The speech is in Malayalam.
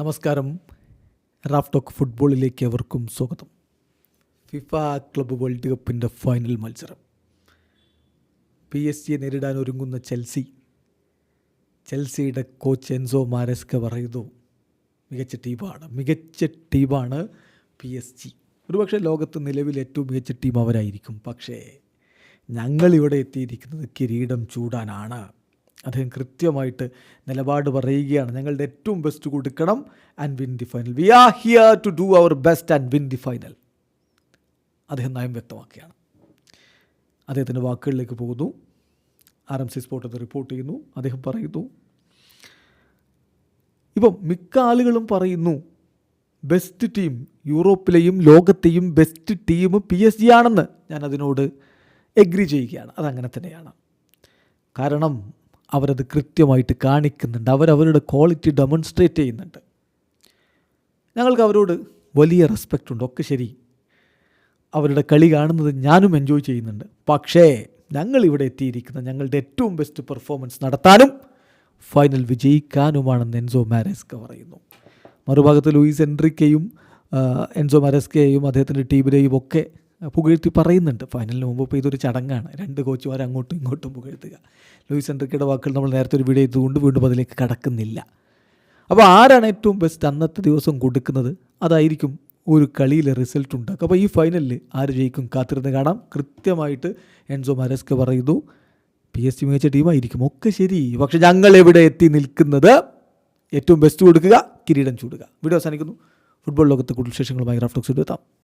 നമസ്കാരം. റാഫ് ടോക്ക് ഫുട്ബോളിലേക്ക് അവർക്കും സ്വാഗതം. ഫിഫ ക്ലബ്ബ് വേൾഡ് കപ്പിന്റെ ഫൈനൽ മത്സരം. പി എസ് സിയെ നേരിടാൻ ഒരുങ്ങുന്ന ചെൽസി. ചെൽസിയുടെ കോച്ച് എൻസോ മാരസ്ക പറയുന്നു മികച്ച ടീമാണ് മികച്ച ടീമാണ് പി എസ് ജി. ഒരുപക്ഷെ ലോകത്ത് നിലവിൽ ഏറ്റവും മികച്ച ടീം അവരായിരിക്കും പക്ഷേ ഞങ്ങളിവിടെ എത്തിയിരിക്കുന്നത് കിരീടം ചൂടാനാണ്. അദ്ദേഹം കൃത്യമായിട്ട് നിലപാട് പറയുകയാണ്. ഞങ്ങളുടെ ഏറ്റവും ബെസ്റ്റ് കൊടുക്കണം and win the final we are here to do our best and win the final അദ്ദേഹം നയം വ്യക്തമാക്കുകയാണ്. അദ്ദേഹത്തിന്റെ വാക്കുകളിലേക്ക് പോകുന്നു. ആർ എം സി സ്പോർട്ട് അത് റിപ്പോർട്ട് ചെയ്യുന്നു. അദ്ദേഹം പറയുന്നു ഇപ്പം മിക്ക ആളുകളും പറയുന്നു ബെസ്റ്റ് ടീം യൂറോപ്പിലെയും ലോകത്തെയും best team P S G ആണെന്ന്. ഞാൻ അതിനോട് എഗ്രി ചെയ്യുകയാണ്. അതങ്ങനെ തന്നെയാണ്. കാരണം അവരത് കൃത്യമായിട്ട് കാണിക്കുന്നുണ്ട്. അവരവരുടെ ക്വാളിറ്റി ഡെമോൺസ്ട്രേറ്റ് ചെയ്യുന്നുണ്ട്. ഞങ്ങൾക്ക് അവരോട് വലിയ റെസ്പെക്റ്റ് ഉണ്ട്. ഒക്കെ ശരി. അവരുടെ കളി കാണുന്നത് ഞാനും എൻജോയ് ചെയ്യുന്നുണ്ട്. പക്ഷേ ഞങ്ങൾ ഇവിടെ എത്തിയിരിക്കുന്ന ഞങ്ങളുടെ ഏറ്റവും ബെസ്റ്റ് പെർഫോമൻസ് നടത്താനും ഫൈനൽ വിജയിക്കാനുമാണെന്ന് എൻസോ മാരേസ്ക പറയുന്നു. മറുഭാഗത്ത് ലൂയിസ് എൻട്രിക്കയും എൻസോ മാരേസ്കയെയും അദ്ദേഹത്തിന്റെ ടീമിനെയും ഒക്കെ പുകഴ്ത്തി പറയുന്നുണ്ട്. ഫൈനലിന് മുമ്പ് ഇപ്പോൾ ഇതൊരു ചടങ്ങാണ്. രണ്ട് കോച്ചുമാർ അങ്ങോട്ടും ഇങ്ങോട്ടും പുകഴ്ത്തുക. ലൂയിസ് എൻട്രിക്കയുടെ വാക്കുകൾ നമ്മൾ നേരത്തെ ഒരു വീഡിയോ ചെയ്തുകൊണ്ട് വീണ്ടും അതിലേക്ക് കടക്കുന്നില്ല. അപ്പോൾ ആരാണ് ഏറ്റവും ബെസ്റ്റ് അന്നത്തെ ദിവസം കൊടുക്കുന്നത്? അതായിരിക്കും ഒരു കളിയിലെ റിസൾട്ട് ഉണ്ടാക്കുക. അപ്പോൾ ഈ ഫൈനലിൽ ആര് ജയിക്കും കാത്തിരുന്ന് കാണാം. കൃത്യമായിട്ട് എൻസോ മാരസ്ക പറയുന്നു. പി എസ് സി മികച്ച ടീമായിരിക്കും ഒക്കെ ശരി. പക്ഷേ ഞങ്ങൾ എവിടെ എത്തി നിൽക്കുന്നത്? ഏറ്റവും ബെസ്റ്റ് കൊടുക്കുക കിരീടം ചൂടുക. വീഡിയോ അവസാനിക്കുന്നു. ഫുട്ബോൾ ലോകത്തെ കൂടുതൽ വിശേഷങ്ങളുമായി റാഫ്റ്റോക്സ് എത്താം.